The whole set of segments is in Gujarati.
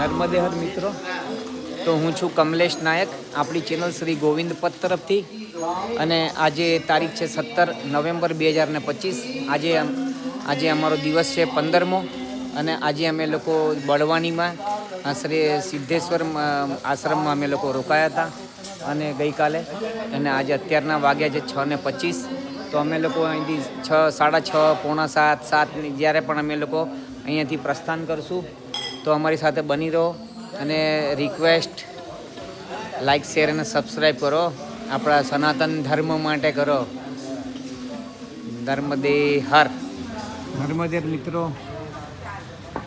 નર્મદે હર મિત્રો, તો હું છું કમલેશ નાયક. આપણી ચેનલ શ્રી ગોવિંદ પત તરફથી. અને આજે તારીખ છે સત્તર નવેમ્બર બે હજાર ને પચીસ. આજે આજે અમારો દિવસ છે પંદરમો. અને આજે અમે લોકો બળવાનીમાં આ શ્રી સિદ્ધેશ્વર આશ્રમમાં અમે લોકો રોકાયા હતા. અને ગઈકાલે, અને આજે અત્યારના વાગ્યા છે છ ને પચીસ. તો અમે લોકો અહીંથી છ, સાડા છ, પોણા સાત સાત જ્યારે પણ અમે લોકો અહીંયાથી પ્રસ્થાન કરશું. તો અમારી સાથે બની રહો અને રિક્વેસ્ટ લાઈક શેર અને સબસ્ક્રાઈબ કરો. આપણા સનાતન ધર્મ માટે કરો. ધર્મદે હર. નર્મદેર મિત્રો.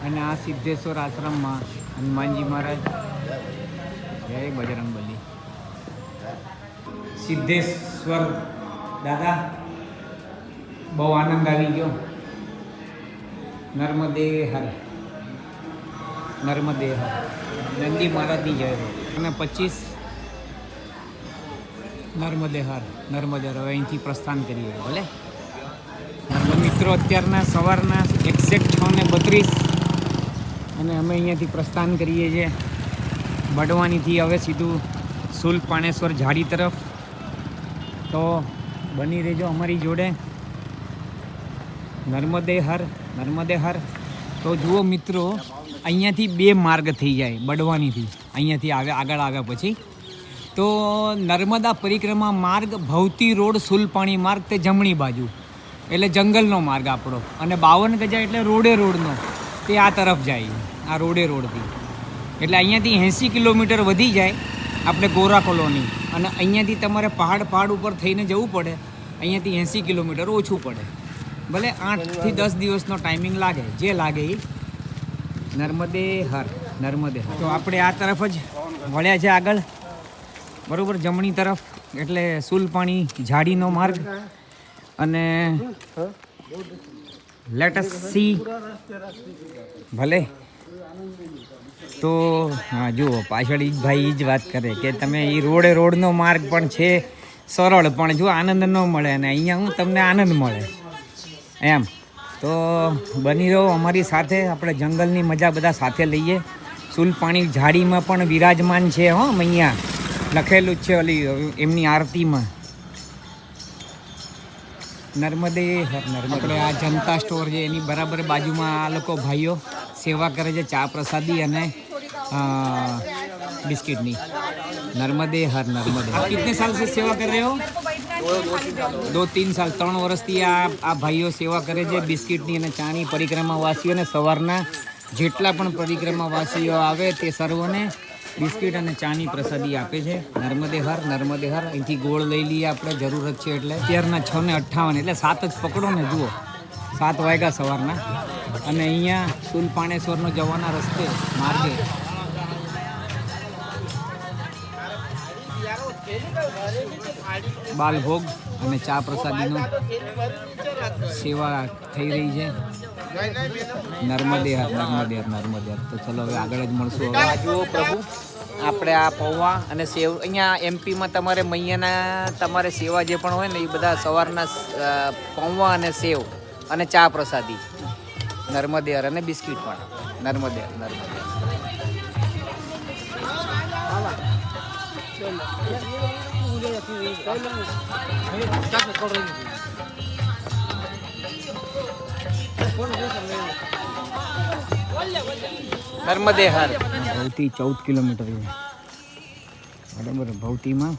અને આ સિદ્ધેશ્વર આશ્રમમાં હનુમાનજી મહારાજ. જય બજરંગબલી સિદ્ધેશ્વર દાદા, બહુ આનંદ આવી ગયો. નર્મદે હર. નર્મદે નંદી મહારાજની જય. અને પચીસ નર્મદે હર નર્મદે હર અહીંથી પ્રસ્થાન કરીએ. ભલે. મિત્રો, અત્યારના સવારના એક્ઝેક્ટ છ ને બત્રીસ અને અમે અહીંયાથી પ્રસ્થાન કરીએ છીએ. બડવાનીથી હવે સીધું સુલ પાણેશ્વર ઝાડી તરફ. તો બની રહેજો અમારી જોડે. નર્મદે હર નર્મદે હર તો જુઓ મિત્રો અહીંયાથી બે માર્ગ થઈ જાય બડવાનીથી અહીંયાથી આવે આગળ આવ્યા પછી. તો નર્મદા પરિક્રમા માર્ગ, ભવતી રોડ, સુલપાણી માર્ગ તે જમણી બાજુ. એટલે જંગલનો માર્ગ આપણો. અને બાવન ગજા એટલે રોડે રોડનો. તે આ તરફ જાય, આ રોડે રોડથી. એટલે અહીંયાથી એંસી કિલોમીટર વધી જાય આપણે ગોરા કોલોની. અને અહીંયાથી તમારે પહાડ પહાડ ઉપર થઈને જવું પડે. અહીંયાથી એંસી કિલોમીટર ઓછું પડે. ભલે આઠથી દસ દિવસનો ટાઈમિંગ લાગે, જે લાગે એ. નર્મદે હર નર્મદે હર. તો આપણે આ તરફ જ વળ્યા છે આગળ. બરોબર, જમણી તરફ, એટલે સુલપાણી ઝાડીનો માર્ગ. અને લેટસ સી ભલે. તો, હા, જુઓ, પાછળ ઈ ભાઈ ઈ જ વાત કરે કે તમે એ રોડે રોડનો માર્ગ પણ છે, સરળ પણ. જો આનંદ ન મળે અને અહીંયા હું તમને આનંદ મળે. એમ. તો બની રહો અમારી સાથે. આપણે જંગલની મજા બધા સાથે લઈએ. સુલપાણી ઝાડીમાં પણ વિરાજમાન છે હો અહીંયા લખેલું જ છે ઓલી એમની આરતીમાં. નર્મદે નર્મદે. આ જનતા સ્ટોર છે એની બરાબર બાજુમાં આ લોકો ભાઈઓ સેવા કરે છે ચા પ્રસાદી અને બિસ્કિટની. નર્મદે હર નર્મદે. આપ કિતને સાલ સે સેવા કર રહે હો? દો તીન સાલ, ત્રણ વર્ષથી આ આ ભાઈઓ સેવા કરે છે બિસ્કિટની અને ચાની પરિક્રમાવાસીઓને સવારના જેટલા પણ પરિક્રમાવાસીઓ આવે તે સર્વને બિસ્કિટ અને ચાની પ્રસાદી આપે છે. નર્મદે હર નર્મદે હર અહીંથી ગોળ લઈ લઈએ આપણે, જરૂરત છે એટલે. અત્યારના છ ને અઠ્ઠાવન, એટલે સાત જ પકડો ને જુઓ. સાત વાગ્યા સવારના. અને અહીંયા સુલપાણેશ્વરનો જવાના રસ્તે માર્ગે બાલભોગ અને ચા પ્રસાદીનો સેવા થઈ રહી છે. નર્મદે હર નર્મદે નર્મદે તો ચલો હવે આગળ જ મળશું હવે. જુઓ પ્રભુ, આપણે આ પૌવા અને સેવ, અહીંયા એમપીમાં તમારે મૈયાના તમારે સેવા જે પણ હોય ને એ બધા સવારના પૌવા અને સેવ અને ચા પ્રસાદી. નર્મદે અને બિસ્કિટ પણ નર્મદે નર્મદે હર. નર્મદે હર ભવતી ચૌદ કિલોમીટર બરાબર ભવતીમાં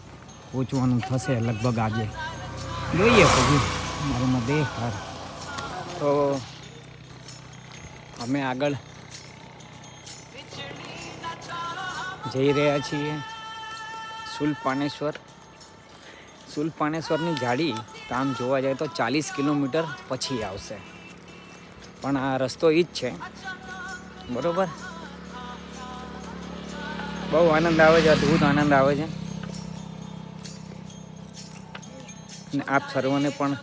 પહોંચવાનું થશે લગભગ આજે. જોઈએ પછી નર્મદે હર તો અમે આગળ જઈ રહ્યા છીએ. સુલપાણેશ્વર સુલપાણેશ્વરની જાડી આમ જોવા જાય તો ચાલીસ કિલોમીટર પછી આવશે. પણ આ રસ્તો એ જ છે. બરોબર? બહુ આનંદ આવે છે, અદ્ભુત આનંદ આવે છે. અને આપ સર્વને પણ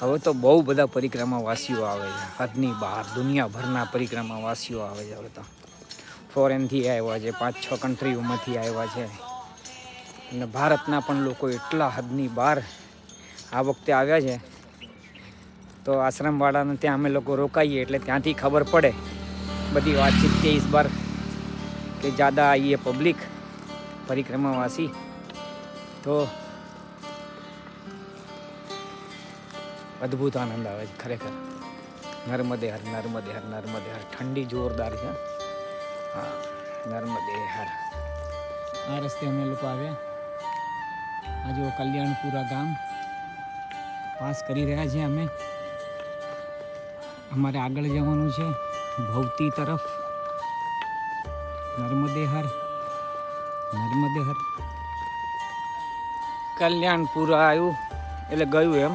હવે તો બહુ બધા પરિક્રમાવાસીઓ આવે છે. હદની બહાર, દુનિયાભરના પરિક્રમાવાસીઓ આવે છે હવે તો. ફોરેનથી આવ્યા છે પાંચ છ કન્ટ્રીઓમાંથી આવ્યા છે. અને ભારતના પણ લોકો એટલા હદની બહાર આ વખતે આવ્યા છે. તો આશ્રમવાળાને ત્યાં અમે લોકો રોકાઈએ એટલે ત્યાંથી ખબર પડે. બધી વાતચીત કે ઇસ બાર કે જ્યાદા આવીએ પબ્લિક પરિક્રમાવાસી. તો અદ્ભુત આનંદ આવે છે ખરેખર. નર્મદે હર નર્મદે હર નર્મદે હર ઠંડી જોરદાર છે. હા નર્મદે હર આ રસ્તે અમે લોકો આવ્યા. આ જો કલ્યાણપુરા ગામ. પાસ કરી રહ્યા છીએ અમે. અમારે આગળ જવાનું છે ભવતી તરફ. નર્મદે હર નર્મદે હર કલ્યાણપુરા આવ્યું. એટલે ગયું એમ.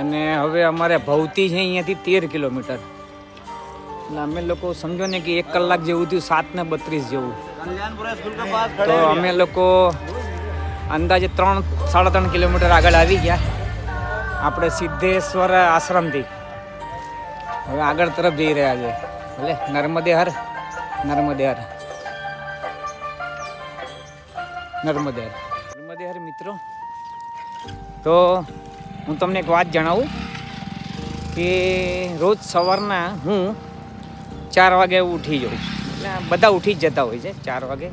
અને હવે અમારે ભવતી છે અહીંયાથી તેર કિલોમીટર. એટલે અમે લોકો સમજો ને કે એક કલાક જેવું થયું સાત ને બત્રીસ જેવું. તો અમે લોકો અંદાજે ત્રણ, સાડા ત્રણ કિલોમીટર આગળ આવી ગયા. આપણે સિદ્ધેશ્વર આશ્રમથી હવે આગળ તરફ જઈ રહ્યા છે ભલે નર્મદે હર નર્મદે હર નર્મદે હર નર્મદે હર મિત્રો, તો હું તમને એક વાત જણાવું કે રોજ સવારના હું ચાર વાગે ઉઠી જાઉં. એટલે બધા ઉઠી જ જતા હોય છે, ચાર વાગે.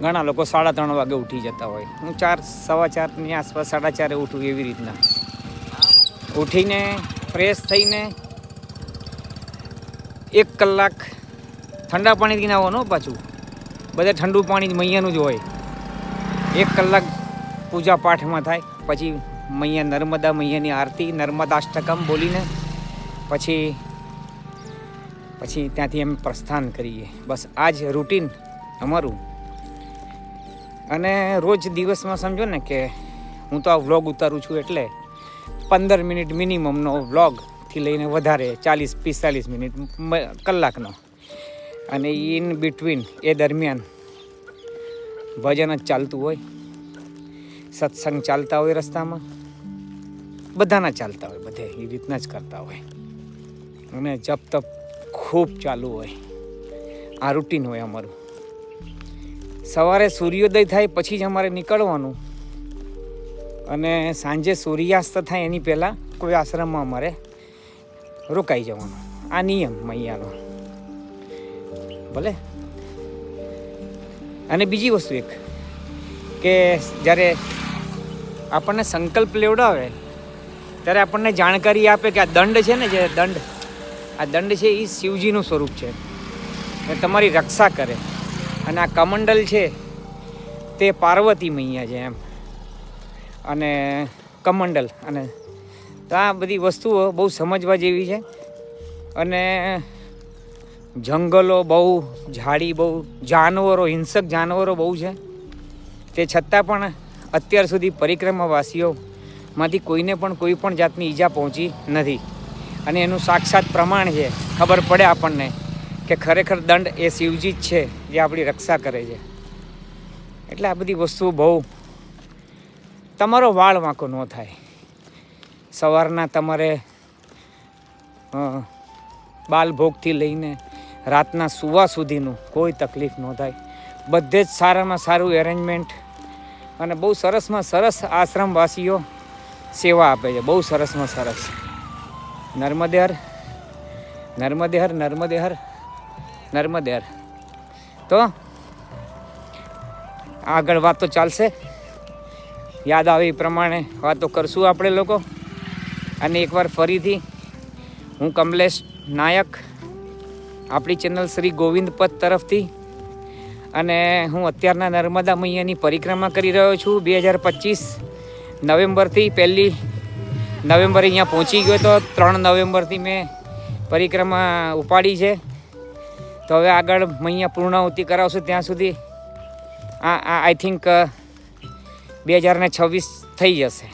ઘણા લોકો સાડા ત્રણ વાગે ઉઠી જતા હોય. હું ચાર, સવા ચારની આસપાસ સાડા ચારે ઉઠું એવી રીતના. ઉઠીને ફ્રેશ થઈને એક કલાક ઠંડા પાણીથી નાહવાનું પાછું. બધે ઠંડુ પાણી મૈયાનું જ હોય. એક કલાક પૂજા પાઠમાં થાય, પછી મૈયા નર્મદા મૈયાની આરતી, નર્મદાષ્ટકમ બોલીને પછી પછી ત્યાંથી અમે પ્રસ્થાન કરીએ. બસ આ જ રૂટીન અમારું. અને રોજ દિવસમાં સમજો ને કે હું તો આ વ્લોગ ઉતારું છું એટલે પંદર મિનિટ મિનિમમનો વ્લોગથી લઈને વધારે ચાલીસ, પિસ્તાલીસ મિનિટ કલાકનો. અને ઇન બિટવીન એ દરમિયાન ભજન જ ચાલતું હોય, સત્સંગ ચાલતા હોય રસ્તામાં, બધાના ચાલતા હોય, બધે એ રીતના જ કરતા હોય. અને જપ તપ ખૂબ ચાલુ હોય. આ રૂટીન હોય અમારું. સવારે સૂર્યોદય થાય પછી જ અમારે નીકળવાનું. અને સાંજે સૂર્યાસ્ત થાય એની પહેલાં કોઈ આશ્રમમાં અમારે રોકાઈ જવાનું. આ નિયમ મૈયાનો. ભલે? અને બીજી વસ્તુ એક, કે જ્યારે આપણને સંકલ્પ લેવડાવે, ત્યારે આપણને જાણકારી આપે કે આ દંડ છે ને જે દંડ, આ દંડ છે એ શિવજીનું સ્વરૂપ છે. તમારી રક્ષા કરે. અને આ કમંડલ છે, તે પાર્વતી મૈયા છે એમ. અને કમંડલ, અને તો આ બધી વસ્તુઓ બહુ સમજવા જેવી છે. અને જંગલો બહુ, ઝાડી બહુ, જાનવરો, હિંસક જાનવરો બહુ છે. તે છતાં પણ અત્યાર સુધી પરિક્રમાવાસીઓમાંથી કોઈને પણ કોઈ પણ જાતની ઈજા પહોંચી નથી. અને એનું સાક્ષાત પ્રમાણ છે. ખબર પડે આપણને કે ખરેખર દંડ એ શિવજી જ છે. જે આપણી રક્ષા કરે છે. એટલે આ બધી વસ્તુઓ બહુ તમારો વાળ વાંકો ન થાય. સવારના તમારે બાલભોગથી લઈને રાતના સુવા સુધીનું કોઈ તકલીફ ન થાય. બધે જ સારામાં સારું એરેન્જમેન્ટ અને બહુ સરસમાં સરસ આશ્રમવાસીઓ સેવા આપે છે. બહુ સરસમાં સરસ. નર્મદે હર નર્મદે હર તો આગળ વાત ચાલશે. યાદ આવે એ પ્રમાણે વાતો કરશું આપણે લોકો. અને એકવાર ફરીથી હું કમલેશ નાયક, આપણી ચેનલ શ્રી ગોવિંદ પદ તરફથી અને હું અત્યારના નર્મદા મૈયાની પરિક્રમા કરી રહ્યો છું. બે હજાર પચીસ નવેમ્બરથી પહેલી નવેમ્બરે અહીંયા પહોંચી ગયો તો ત્રણ નવેમ્બરથી મેં પરિક્રમા ઉપાડી છે. તો હવે આગળ મૈયા પૂર્ણાહુતિ કરાવશું ત્યાં સુધી. આ આ આઈ થિંક બે હજારને છવ્વીસ થઈ જશે.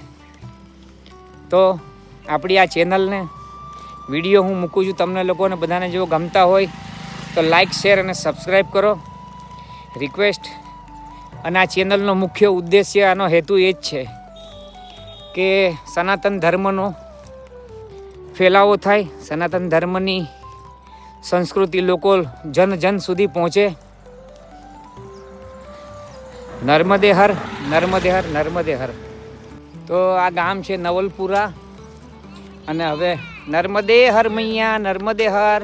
તો આપણી આ ચેનલને વીડિયો હું મૂકું છું તમને લોકોને બધાને જો ગમતા હોય તો લાઈક, શેર અને સબસ્ક્રાઈબ કરો. રિક્વેસ્ટ, અને આ ચેનલનો મુખ્ય ઉદ્દેશ્ય, આનો હેતુ એ જ છે કે સનાતન ધર્મનો ફેલાવો થાય, સનાતન ધર્મની સંસ્કૃતિ લોકો જન જન સુધી પહોંચે. નર્મદે હર નર્મદે હર નર્મદે હર તો આ ગામ છે નવલપુરા. અને હવે નર્મદે હર મૈયા નર્મદે હર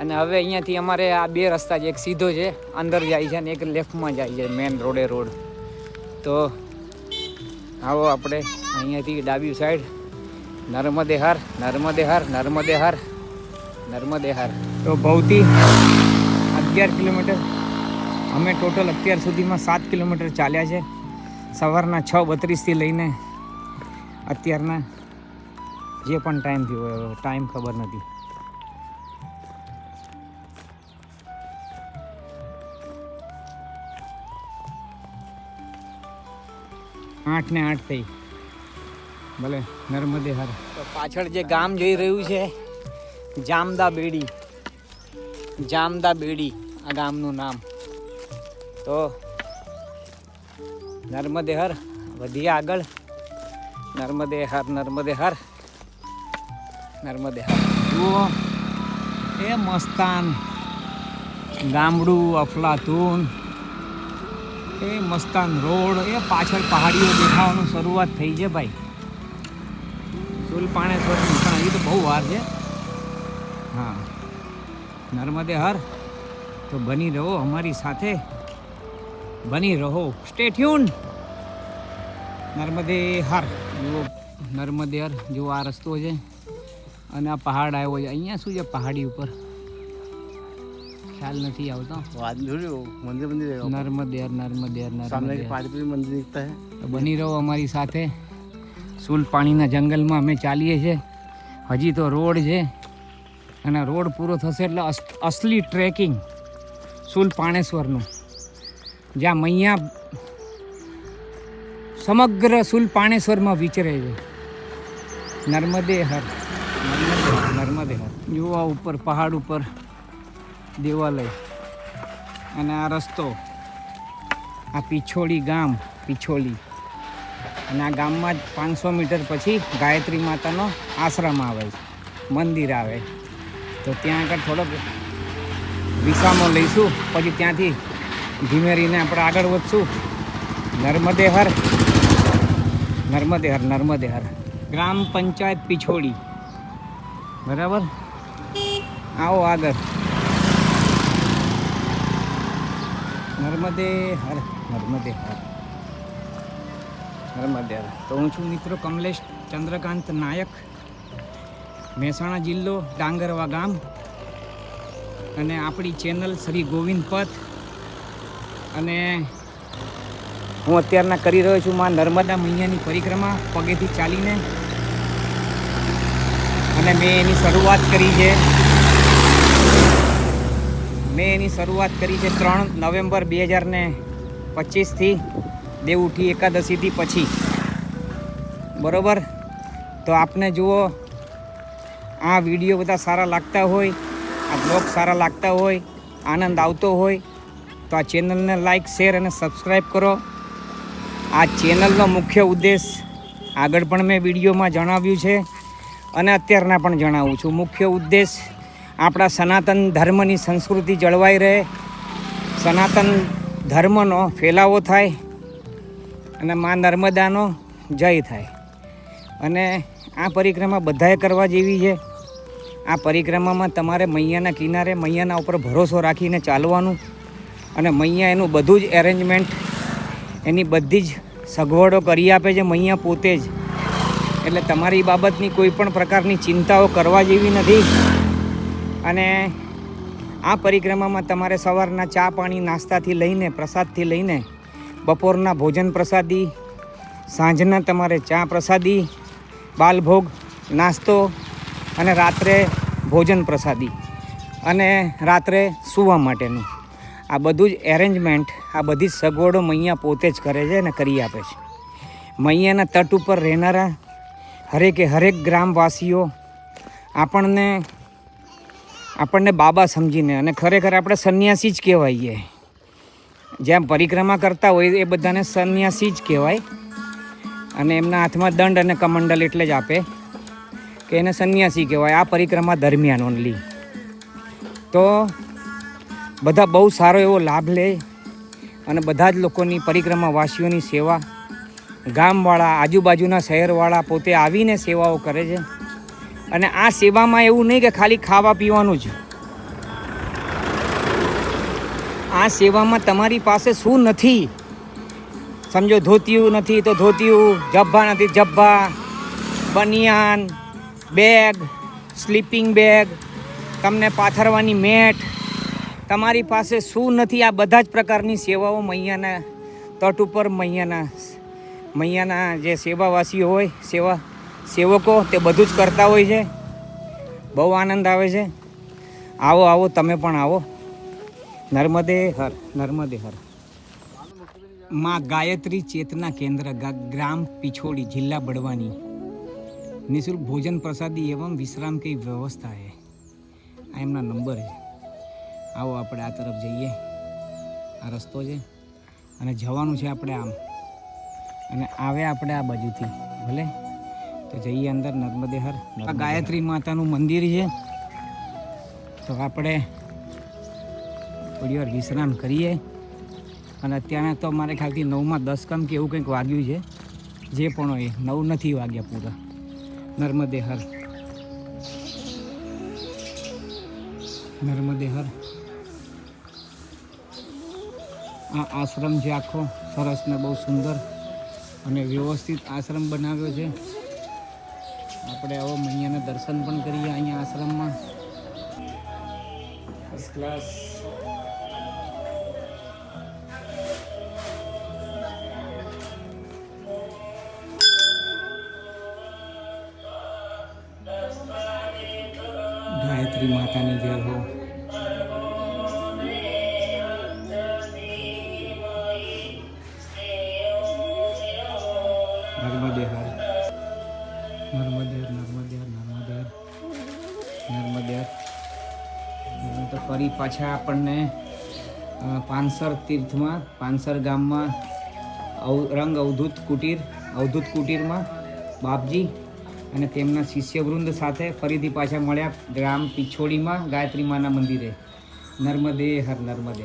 અને હવે અહીંયાથી અમારે આ બે રસ્તા છે, એક સીધો છે, અંદર જાય છે અને એક લેફ્ટમાં જાય છે મેન રોડે રોડ. તો આવો આપણે અહીંયાથી ડાબી સાઈડ નર્મદે હર નર્મદે હર નર્મદે હર નર્મદે હાર તો ભૌતી અગિયાર કિલોમીટર. અમે ટોટલ અત્યાર સુધીમાં સાત કિલોમીટર ચાલ્યા છે. સવારના છ બત્રીસથી લઈને અત્યારના જે પણ ટાઈમ થયો ટાઈમ ખબર નથી. આઠ ને આઠ થઈ. ભલે નર્મદે હાર તો પાછળ જે ગામ જઈ રહ્યું છે જામદા બેડી. જામદા બેડી, આ ગામનું નામ. તો નર્મદે હર વધીએ આગળ. નર્મદે હર નર્મદે હર નર્મદે હર જુઓ, એ મસ્તાન. ગામડું, અફલાતુન. એ મસ્તાન રોડ, એ પાછળ પહાડીઓ દેખાવાનું શરૂઆત થઈ છે ભાઈ. સુલપાણેશ્વર પણ એ તો બહુ વાર છે. હા નર્મદે હર તો બની રહો અમારી સાથે બની રહો સ્ટે ટ્યુન નર્મદે હર જુઓ નર્મદે હર જુઓ આ રસ્તો છે અને આ પહાડ આવ્યો છે અહીંયા શું છે પહાડી ઉપર ખ્યાલ નથી આવતો आदमी थोड़ी हो मंदिर मंदिर है નર્મદે હર નર્મદે હર सामने નર્મદે एक હર. पाँच रुपये मंदिर दिखता है તો બની રહો અમારી સાથે સુલ પાણીના જંગલમાં અમે ચાલીએ છીએ હજી તો રોડ છે અને રોડ પૂરો થશે એટલે અસ- અસલી ટ્રેકિંગ સુલ પાણેશ્વરનું. જ્યાં મૈયા સમગ્ર સુલ પાણેશ્વરમાં વિચરે છે. નર્મદે હર નર્મદે હર આ ઉપર, પહાડ ઉપર દેવાલય. અને આ રસ્તો, આ પિછોળી ગામ, પિછોળી. અને આ ગામમાં જ પાંચસો મીટર પછી ગાયત્રી માતાનો આશ્રમ આવે છે. મંદિર આવે. તો ત્યાં આગળ થોડોક વિસામો લઈશું. પછી ત્યાંથી ધીમે આપણે આગળ વધશું. નર્મદે હર નર્મદે હર નર્મદે હર ગ્રામ પંચાયત પિછોડી. બરાબર? આવો આગળ. નર્મદે હર નર્મદે હર નર્મદે હર તો હું છું મિત્રો કમલેશ ચંદ્રકાંત નાયક. મહેસાણા જિલ્લો ડાંગરવા ગામ અને આપણી ચેનલ શ્રી ગોવિંદ પથ. અને હું અત્યારના કરી રહ્યો છું માં નર્મદા મૈયાની પરિક્રમા પગેથી ચાલીને. અને મેં એની શરૂઆત કરી છે. મેં એની શરૂઆત કરી છે ત્રણ નવેમ્બર બે હજાર ને પચીસથી, દેવઉઠી એકાદશીથી પછી. બરોબર? તો આપને જુઓ આ વીડિયો બધા સારા લાગતા હોય, આ બ્લોગ સારા લાગતા હોય, આનંદ આવતો હોય, તો આ ચેનલને લાઈક શેર અને સબસ્ક્રાઈબ કરો. આ ચેનલનો મુખ્ય ઉદ્દેશ આગળ પણ મેં વિડીયોમાં જણાવ્યું છે અને અત્યારના પણ જણાવું છું. મુખ્ય ઉદ્દેશ આપણા સનાતન ધર્મની સંસ્કૃતિ જળવાઈ રહે, સનાતન ધર્મનો ફેલાવો થાય અને મા નર્મદાનો જય થાય. અને આ પરિક્રમા બધાએ કરવા જેવી છે. આ પરિક્રમામાં તમારે મૈયાના કિનારે મૈયાના ઉપર ભરોસો રાખીને ચાલવાનું અને મૈયા એનું બધું જ એરેન્જમેન્ટ એની બધી જ સગવડો કરી આપે છે મૈયા પોતે જ. એટલે તમારી બાબતની કોઈ પણ પ્રકારની ચિંતાઓ કરવા જેવી નથી. અને આ પરિક્રમામાં તમારે સવારના ચા પાણી નાસ્તાથી લઈને, પ્રસાદથી લઈને, બપોરના ભોજન પ્રસાદી, સાંજના તમારે ચા પ્રસાદી, બાલભોગ, નાસ્તો અને રાત્રે ભોજન પ્રસાદી અને રાત્રે સૂવા માટેનું. આ બધું જ એરેન્જમેન્ટ આ બધી જ સગવડો મૈયા પોતે જ કરે છે અને કરી આપે છે. મૈયાના તટ ઉપર રહેનારા હરેકે હરેક ગ્રામવાસીઓ આપણને આપણને બાબા સમજીને અને ખરેખર આપણે સંન્યાસી જ કહેવાઈએ. જ્યાં પરિક્રમા કરતા હોય એ બધાને સંન્યાસી જ કહેવાય અને એમના હાથમાં દંડ અને કમંડલ એટલે જ આપે. કે એને સંન્યાસી કહેવાય, આ પરિક્રમા દરમિયાન ઓનલી તો બધા બહુ સારો એવો લાભ લે અને બધા જ લોકોની પરિક્રમા વાસીઓની સેવા. ગામવાળા, આજુબાજુના શહેરવાળા પોતે આવીને સેવાઓ કરે છે. અને આ સેવામાં એવું નહીં કે ખાલી ખાવા પીવાનું જ. આ સેવામાં તમારી પાસે શું નથી? સમજો, ધોતિયું નથી તો ધોતિયું, જબ્બા નથી, જબ્બા, બનિયાન બેગ, સ્લીપિંગ બેગ, તમને પાથરવાની મેટ. તમારી પાસે શું નથી? આ બધા જ પ્રકારની સેવાઓ મૈયાના તટ ઉપર, મૈયાના મૈયાના જે સેવાવાસીઓ હોય, સેવા સેવકો, તે બધું જ કરતા હોય છે. બહુ આનંદ આવે છે. આવો આવો, તમે પણ આવો. નર્મદે હર નર્મદે હરમાં ગાયત્રી ચેતના કેન્દ્ર ગ્રામ, પિછોડી, જિલ્લા બડવાની નિઃશુલ્ક ભોજન પ્રસાદી એવમ વિશ્રામ કઈ વ્યવસ્થા છે આ એમના નંબર છે આવો આપણે આ તરફ જઈએ. આ રસ્તો છે. અને જવાનું છે આપણે આમ. અને આવે આપણે આ બાજુથી ભલે? તો જઈએ અંદર નર્મદે હર આ ગાયત્રી માતાનું મંદિર છે. તો આપણે થોડી વાર વિશ્રામ કરીએ. અને અત્યારે તો મારે ખ્યાલથી નવમાં દસ કમ કે એવું કંઈક વાગ્યું છે. જે પણ હોય નવ નથી વાગ્યા પૂરા. નર્મદે હર નર્મદે હર આ આશ્રમ છે આખો સરસ ને બહુ સુંદર અને વ્યવસ્થિત આશ્રમ બનાવ્યો છે. આપણે આવો મૈયાના દર્શન પણ કરીએ અહીંયા આશ્રમમાં. ફર્સ્ટ ક્લાસ ગાયત્રી માતાની જય હો. નર્મદે હર નર્મદે નર્મદે નર્મદે નર્મદે તો ફરી પાછા આપણને પાનસર તીર્થમાં, પાનસર ગામમાં રંગ અવધૂત કુટીર, અવધૂત કુટીરમાં બાપજી અને તેમના શિષ્યવૃંદ સાથે ફરીથી પાછા મળ્યા ગ્રામ પિછોડીમાં ગાયત્રી માના મંદિરે. નર્મદે હર નર્મદે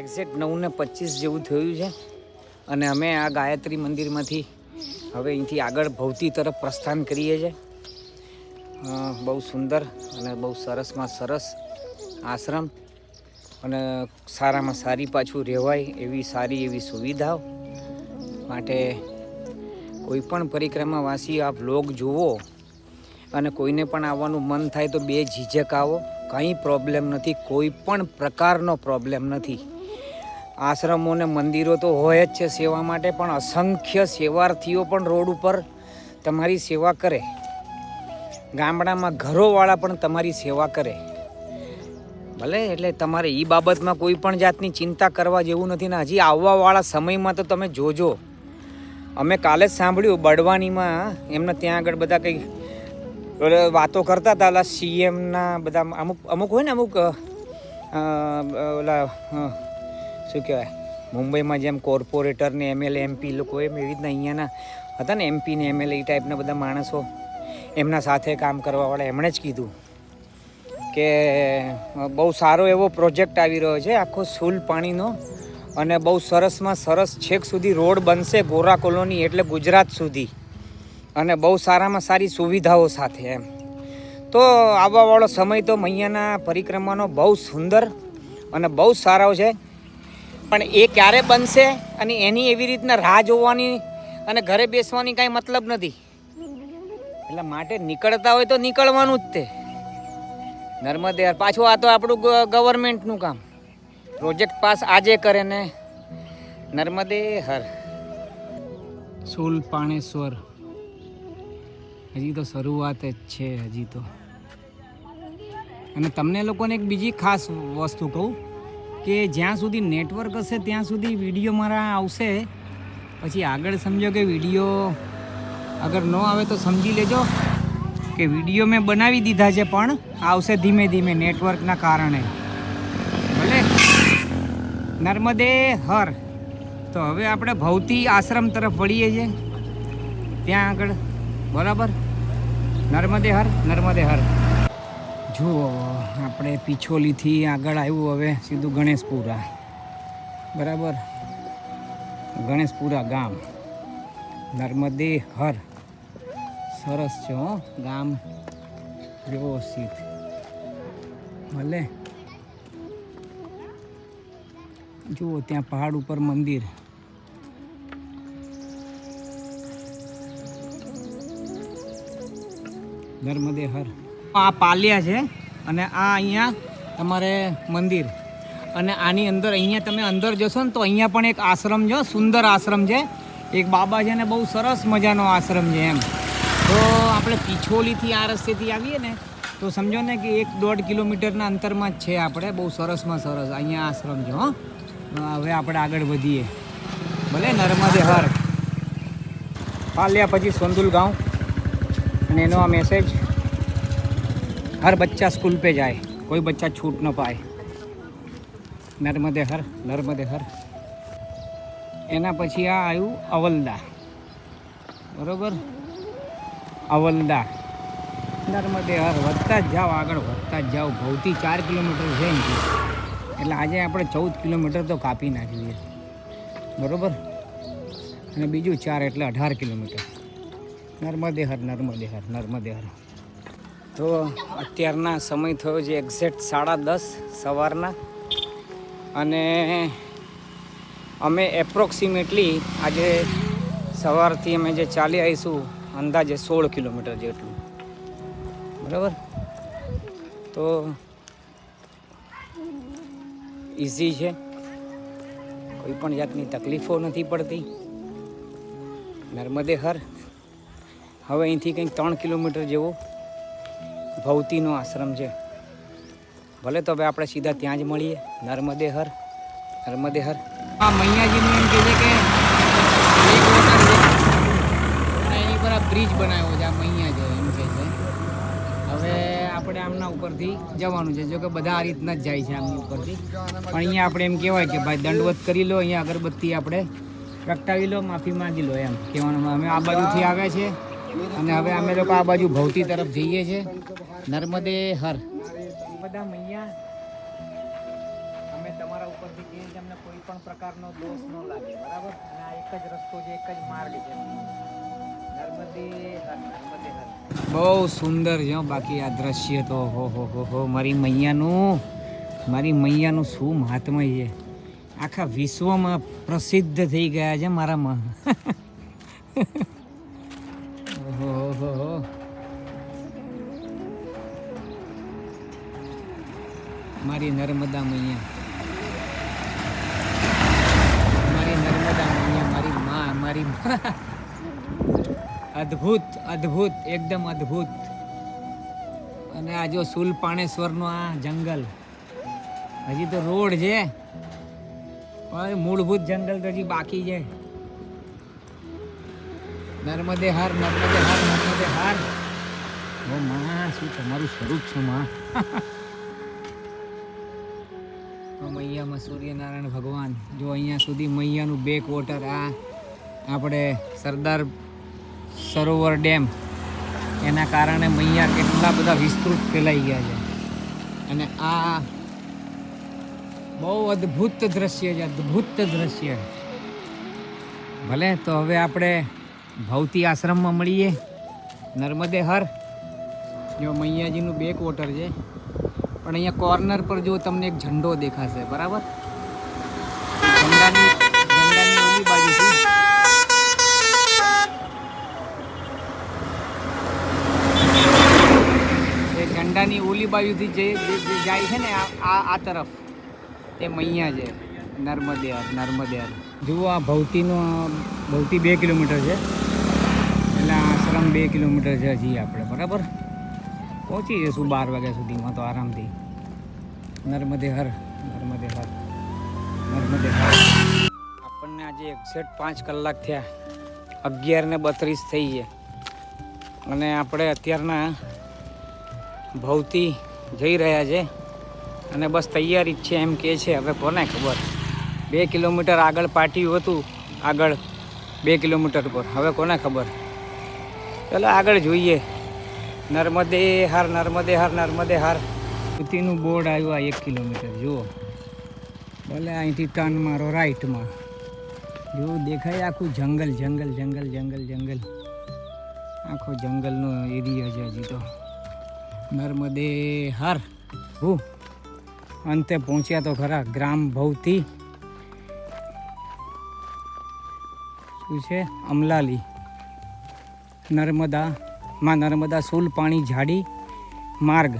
એક્ઝેક્ટ નવ ને પચીસ જેવું થયું છે. અને અમે આ ગાયત્રી મંદિરમાંથી હવે અહીંથી આગળ ભવતી તરફ પ્રસ્થાન કરીએ છીએ. બહુ સુંદર અને બહુ સરસમાં સરસ આશ્રમ અને સારામાં સારી પાછું રહેવાય એવી સારી એવી સુવિધાઓ માટે કોઈ પણ પરિક્રમાવાસી આ વ્લોગ જુઓ અને કોઈને પણ આવવાનું મન થાય તો બે ઝીઝક આવો. કંઈ પ્રોબ્લેમ નથી કોઈ પણ પ્રકારનો પ્રોબ્લેમ નથી. આશ્રમો ને મંદિરો તો હોય જ છે સેવા માટે, પણ અસંખ્ય સેવાર્થીઓ પણ રોડ ઉપર તમારી સેવા કરે. ગામડામાં ઘરોવાળા પણ તમારી સેવા કરે. ભલે એટલે તમારે એ બાબતમાં કોઈ પણ જાતની ચિંતા કરવા જેવું નથી ને હજી આવવાવાળા સમયમાં તો તમે જોજો. અમે કાલે જ સાંભળ્યું બડવાનીમાં એમને ત્યાં આગળ બધા ઓલા વાતો કરતા હતા, ઓલા સીએમના બધા, અમુક અમુક હોય ને અમુક ઓલા શું કહેવાય, મુંબઈમાં જેમ કોર્પોરેટર ને એમએલએ એમપી લોકો એમ એવી રીતના અહીંયાના હતા ને એમપી ને એમએલએ એ ટાઈપના બધા માણસો એમના સાથે કામ કરવાવાળા એમણે જ કીધું કે બહુ સારો એવો પ્રોજેક્ટ આવી રહ્યો છે, આખો સુલ પાણીનો અને બહુ સરસમાં સરસ છેક સુધી રોડ બનશે ગોરા કોલોની એટલે ગુજરાત સુધી. અને બહુ સારામાં સારી સુવિધાઓ સાથે એમ. તો આવવાવાળો સમય તો મૈયાના પરિક્રમાનો બહુ સુંદર અને બહુ સારો છે. પણ એ ક્યારે બનશે અને એની એવી રીતના રાહ જોવાની અને ઘરે બેસવાની કાંઈ મતલબ નથી. એટલે માટે નીકળતા હોય તો નીકળવાનું જ તે. નર્મદે પાછું આ તો આપણું ગવર્મેન્ટનું કામ. પ્રોજેક્ટ પાસ આજે કરે ને નર્મદે હર. સુલ પાણેશ્વર. હજી તો શરૂઆત જ છે, હજી તો. અને તમને લોકોને એક બીજી ખાસ વસ્તુ કહું કે જ્યાં સુધી નેટવર્ક હશે ત્યાં સુધી વીડિયો મારા આવશે. પછી આગળ સમજો કે વીડિયો અગર ન આવે તો સમજી લેજો કે વીડિયો મેં બનાવી દીધા છે પણ આવશે ધીમે ધીમે નેટવર્કના કારણે. નર્મદે હર. તો હવે આપણે ભૌતી આશ્રમ તરફ વળીએ છીએ. ત્યાં આગળ. બરાબર? નર્મદે હર નર્મદે હર. જુઓ, આપણે પિછોલીથી આગળ આવ્યું હવે સીધું ગણેશપુરા. બરાબર? ગણેશપુરા ગામ. નર્મદે હર. સરસ છે હો, ગામ. વ્યવસ્થિત. ભલે. જુઓ, ત્યાં પહાડ ઉપર મંદિર. નર્મદે હર આ પાલિયા છે અને આ અહીંયા તમારે મંદિર. અને આની અંદર અહીંયા તમે અંદર જશો ને તો અહીંયા પણ એક આશ્રમ છે, સુંદર આશ્રમ છે. એક બાબા છે ને બહુ સરસ મજાનો આશ્રમ છે એમ. તો આપણે પીછોલીથી આ રસ્તેથી આવીએ ને તો સમજો ને કે એક દોઢ કિલોમીટરના અંતરમાં જ છે આપણે. બહુ સરસમાં સરસ અહીંયા આશ્રમ છે, હો. હવે આપણે આગળ વધીએ. ભલે નર્મદે હર. પાલ્યા પછી સોંદુલ ગાંવ. અને એનો આ મેસેજ હર બચ્ચા સ્કૂલ પે જાય. કોઈ બચ્ચા છૂટ ન પાય. નર્મદે હર નર્મદે હર. એના પછી આ આવ્યું અવલદા. બરોબર? અવલદા. નર્મદે હર. વધતા જ જાઓ આગળ, વધતા જ જાઓ. ભૌથી ચાર કિલોમીટર છે એટલે આજે આપણે ચૌદ કિલોમીટર તો કાપી નાખીએ. બરાબર? અને બીજું ચાર એટલે અઢાર કિલોમીટર. નર્મદે હર નર્મદે હર નર્મદે હર. તો અત્યારના સમય થયો છે એક્ઝેક્ટ સાડા દસ સવારના. અને અમે એપ્રોક્સિમેટલી આજે સવારથી અમે જે ચાલી આવીશું, અંદાજે સોળ કિલોમીટર જેટલું. બરાબર? તો ઇઝી છે. કોઈ પણ જાતની તકલીફો નથી પડતી. નર્મદે હર હવે અહીંથી કંઈક ત્રણ કિલોમીટર જેવો ભૌતીનો આશ્રમ છે. ભલે તો હવે આપણે સીધા ત્યાં જ મળીએ. નર્મદે હર નર્મદે હર આ મૈયાજીનું એમ કહે છે કે એની પર આ બ્રિજ બનાવ્યો છે, આ મૈયા છે એમ કહે છે હવે આપણે આમના ઉપરથી જવાનું છે. જો કે બધા આ રીતના જ જાય છે આમની ઉપરથી. પણ અહીંયા આપણે એમ કહેવાય કે ભાઈ દંડવત કરી લો, અહીંયા અગરબત્તી આપણે પ્રગટાવી લો, માફી માંગી લો એમ કહેવાનું. અમે આ બાજુથી આવ્યા છે અને હવે અમે લોકો આ બાજુ ભવતી તરફ જઈએ છીએ નર્મદે હર. બધા મૈયા, અમે તમારા ઉપરથી કહીએ છીએ અમને કોઈ પણ પ્રકારનો દોષ ન લાગે, બરાબર? અને આ એક જ રસ્તો છે, એક જ માર્ગ છે. બહુ સુંદર છે બાકી આ દ્રશ્ય તો, હો હો હો હો, મારી મૈયાનું મારી મૈયાનું શું મહાત્મય છે આખા વિશ્વમાં પ્રસિદ્ધ થઈ ગયા છે મારામાં. મારી નર્મદા મૈયા મારી નર્મદા મૈયા, મારી મા, મારી. અદ્ભુત અદ્ભુત, એકદમ અદ્ભુત. અને આ જો સુલપાણેશ્વરનો આ જંગલ, હજી તો રોડ છે, પણ મૂળભૂત જંગલ તો હજી બાકી છે. નર્મદે હાર નર્મદે હાર નર્મદે હાર ઓ માં શું તમારું સ્વરૂપ છે માં મૈયામાં સૂર્યનારાયણ ભગવાન, જો અહીંયા સુધી મૈયાનું બેક વોટર આ આપણે સરદાર સરોવર ડેમ. એના કારણે મૈયા કેટલા બધા વિસ્તૃત ફેલાઈ ગયા છે. અને આ બહુ અદ્ભુત દ્રશ્ય છે, અદ્ભુત દ્રશ્ય. ભલે તો હવે આપણે ભૌતી આશ્રમમાં મળીએ. નર્મદે હર. જો મૈયાજીનું બેક વોટર છે. પણ અહીંયા કોર્નર પર જો તમને એક ઝંડો દેખાશે, બરાબર? ઝંડાની ઝંડાની ઓલી બાજુથી એ ઓલી બાજુથી જે જાય છે ને આ- આ તરફ તે મૈયા છે, નર્મદે નર્મદે. જુઓ આ ભૌતીનું ભૌતી બે કિલોમીટર છે. એટલે આશ્રમ બે કિલોમીટર છે હજી આપણે, બરાબર? પહોંચી જઈશું બાર વાગ્યા સુધીમાં તો આરામથી. નર્મદે હર નર્મદે હર નર્મદે હર. આપણને આજે એક્ઝેક્ટ પાંચ કલાક થયા. અગિયાર ને બત્રીસ થઈ છે. અને આપણે અત્યારના ભૌતી જઈ રહ્યા છે અને બસ તૈયારી જ છે એમ કે છે. હવે કોને ખબર? બે કિલોમીટર આગળ પાટિયું હતું, આગળ બે કિલોમીટર પર. હવે કોને ખબર? ચાલો આગળ જોઈએ. નર્મદે હાર નર્મદે હાર નર્મદે હાર. સુતીનું બોર્ડ આવ્યું આ એક કિલોમીટર. જુઓ. ભલે અહીંથી ટર્ન મારો રાઈટમાં જુઓ, દેખાય આખું જંગલ જંગલ જંગલ જંગલ જંગલ. આખો જંગલનો એરિયા છે હજી તો. નર્મદે હર. હું અંતે પહોંચ્યા તો ખરા ગ્રામ ભવતી. શું છે? અમલાલી. નર્મદા, માં નર્મદા સુલ પાણી ઝાડી, માર્ગ.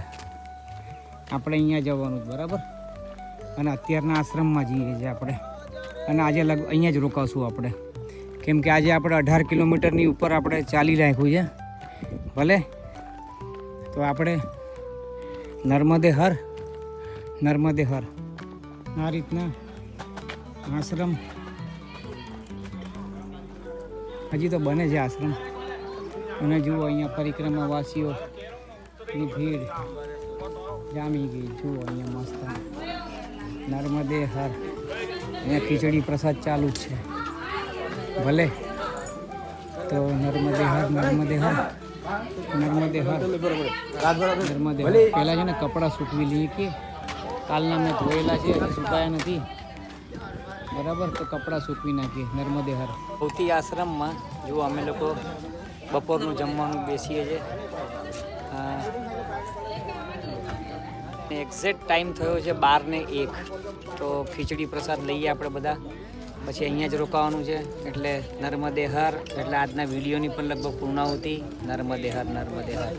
આપણે અહીંયા જવાનું બરાબર? અને અત્યારના આશ્રમમાં જઈએ છીએ આપણે. અને આજે લગ, અહીંયા જ રોકાશું આપણે. કેમ કે આજે આપણે અઢાર કિલોમીટરની ઉપર આપણે ચાલી રાખ્યું છે. ભલે? તો આપણે નર્મદે હર નર્મદે હર આ રીતના આશ્રમ. હજી તો બને છે આશ્રમ. અને જુઓ અહીંયા પરિક્રમાવાસીઓ, ની ભીડ જામી ગઈ. જુઓ અહીંયા મસ્ત. નર્મદે હર અહીંયા ખીચડી પ્રસાદ ચાલુ જ છે. ભલે. તો નર્મદે હર નર્મદે હર નર્મદે હર નર્મદે પહેલાં છે ને કપડાં સૂકવી લઈએ કે કાલના મેં ધોયેલા છે સુકાયા નથી. બરાબર? તો કપડાં સૂકવી નાખીએ નર્મદે હર સૌથી આશ્રમમાં જો અમે લોકો બપોરનું જમવાનું બેસીએ છીએ એક્ઝેક્ટ ટાઈમ થયો છે બાર ને એક. તો ખીચડી પ્રસાદ લઈએ આપણે બધા. પછી અહીંયા જ રોકાવાનું છે. એટલે નર્મદે હર એટલે આજના વિડીયોની પણ લગભગ પૂર્ણાહુતિ. નર્મદે હર નર્મદે હર